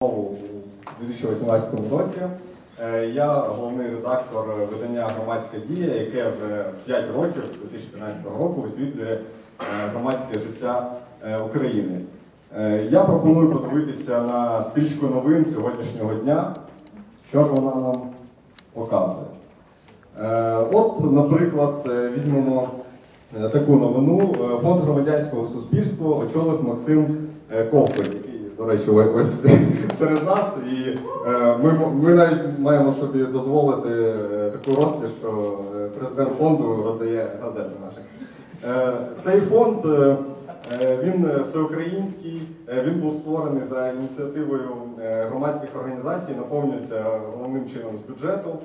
у 2018 році. Е, Я головний редактор видання Громадська дія, яке вже 5 років, з 2014 року, висвітлює е, громадське життя е, України. Я пропоную подивитися на стрічку новин сьогоднішнього дня. Що ж вона нам показує? От, наприклад, візьмемо таку новину. Фонд громадянського суспільства очолив Максим Ковпель, до речі, ось серед нас. І е, ми, ми навіть маємо собі дозволити е, таку розкіш, що е, президент фонду роздає газети наші. Цей фонд він всеукраїнський, він був створений за ініціативою громадських організацій, наповнюється головним чином з бюджету.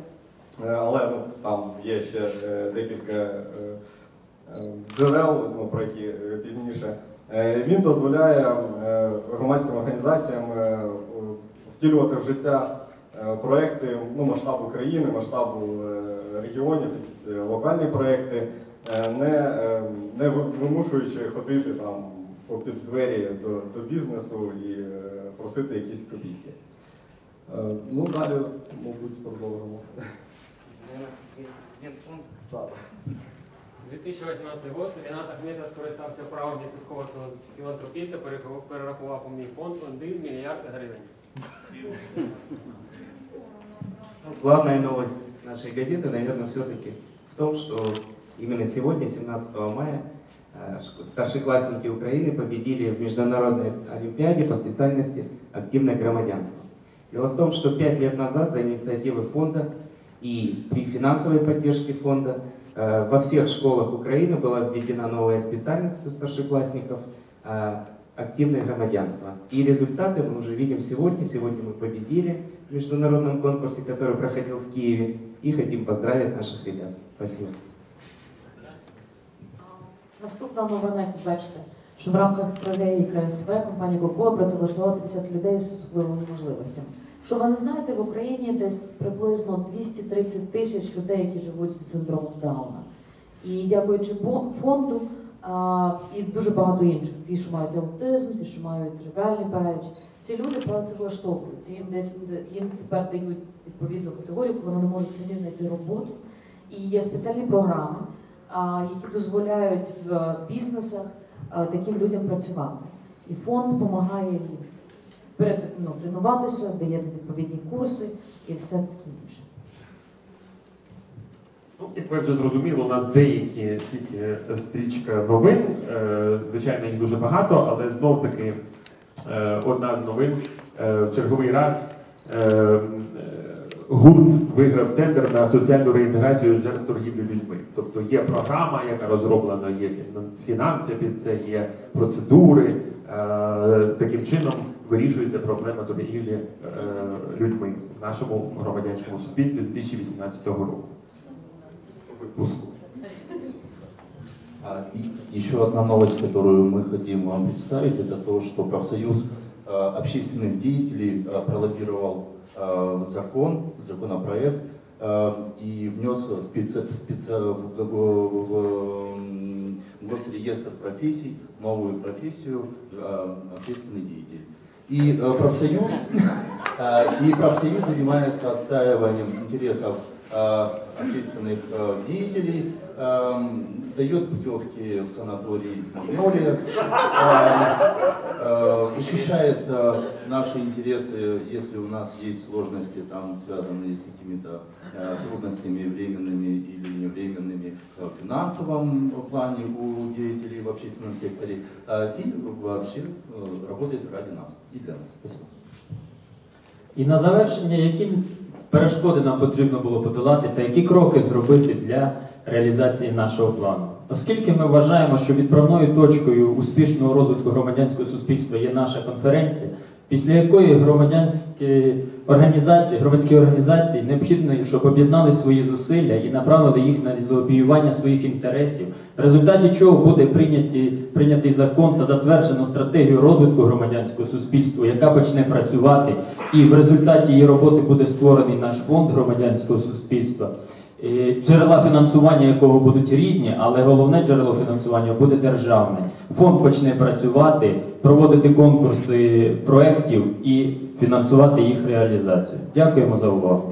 Але ну, там є ще декілька джерел, ну, про які пізніше. Е, Він дозволяє е, громадським організаціям е, втілювати в життя проекти ну, масштабу країни, масштабу регіонів, якісь локальні проекти, не, не вимушуючи ходити там попід двері до, до бізнесу і просити якісь копійки. Ну, далі, мабуть, продовжимо. Так. 2018 год Рінат Ахметов скористався правом відсоткового філантропії та перерахував- перерахував у мій фонд 1 мільярд гривень. Ну, Главная новость нашей газеты, наверное, все-таки в том, что именно сегодня, 17 мая, э, ш- старшеклассники Украины победили в международной олимпиаде по специальности «Активное громадянство». Дело в том, что пять лет назад за инициативы фонда и при финансовой поддержке фонда э, во всех школах Украины была введена новая специальность у старшеклассников э, активное громадянство. И результаты мы уже видим сегодня. Сегодня мы победили в международном конкурсе, который проходил в Киеве. И хотим поздравить наших ребят. Спасибо. Наступна новина, бачите, що в рамках стратегії КСВ компанія Кока працевлаштувала 50 людей з особливими можливостями. Що ви не знаєте, в Україні десь приблизно 230 тисяч людей, які живуть з синдромом Дауна. І дякуючи фонду а, і дуже багато інших, ті, що мають аутизм, ті, що мають церебральні параліч, ці люди працевлаштовуються. Їм десь їм тепер дають відповідну категорію, коли вони можуть самі знайти роботу. І є спеціальні програми, а, які дозволяють в бізнесах таким людям працювати. І фонд допомагає їм ну, тренуватися, дає відповідні курси і все таке інше. Ну, як ви вже зрозуміли, у нас деякі тільки стрічка новин. Е, Звичайно, їх дуже багато, але знов таки е, одна з новин Е, в черговий раз е, е, гурт виграв тендер на соціальну реінтеграцію жертв торгівлі людьми. Тобто є програма, яка розроблена, є фінанси під це, є процедури. Е, Таким чином вирішується проблема торгівлі е, людьми в нашому громадянському суспільстві 2018 року. Випуску. А, и Еще одна новость, которую мы хотим вам представить, это то, что профсоюз э, общественных деятелей э, пролоббировал э, закон, законопроект э, и внес специ, специ, в, в- в, госреестр профессий новую профессию э, общественный деятель. И э, профсоюз, э, и профсоюз занимается отстаиванием интересов э, общественных э, деятелей, эм, дает путевки в санаторий Магнолия, э, э, защищает э, наши интересы, если у нас есть сложности, там, связанные с какими-то э, трудностями временными или невременными э, в финансовом плане у деятелей в общественном секторе, э, и вообще э, работает ради нас и для нас. Спасибо. І на завершення, які перешкоди нам потрібно було подолати та які кроки зробити для реалізації нашого плану? Оскільки ми вважаємо, що відправною точкою успішного розвитку громадянського суспільства є наша конференція, після якої громадянські організації, громадські організації необхідно, щоб об'єднали свої зусилля і направили їх на лобіювання своїх інтересів, в результаті чого буде прийняті, прийнятий закон та затверджено стратегію розвитку громадянського суспільства, яка почне працювати, і в результаті її роботи буде створений наш фонд громадянського суспільства. Джерела фінансування якого будуть різні, але головне джерело фінансування буде державне. Фонд почне працювати, проводити конкурси проєктів і фінансувати їх реалізацію. Дякуємо за увагу.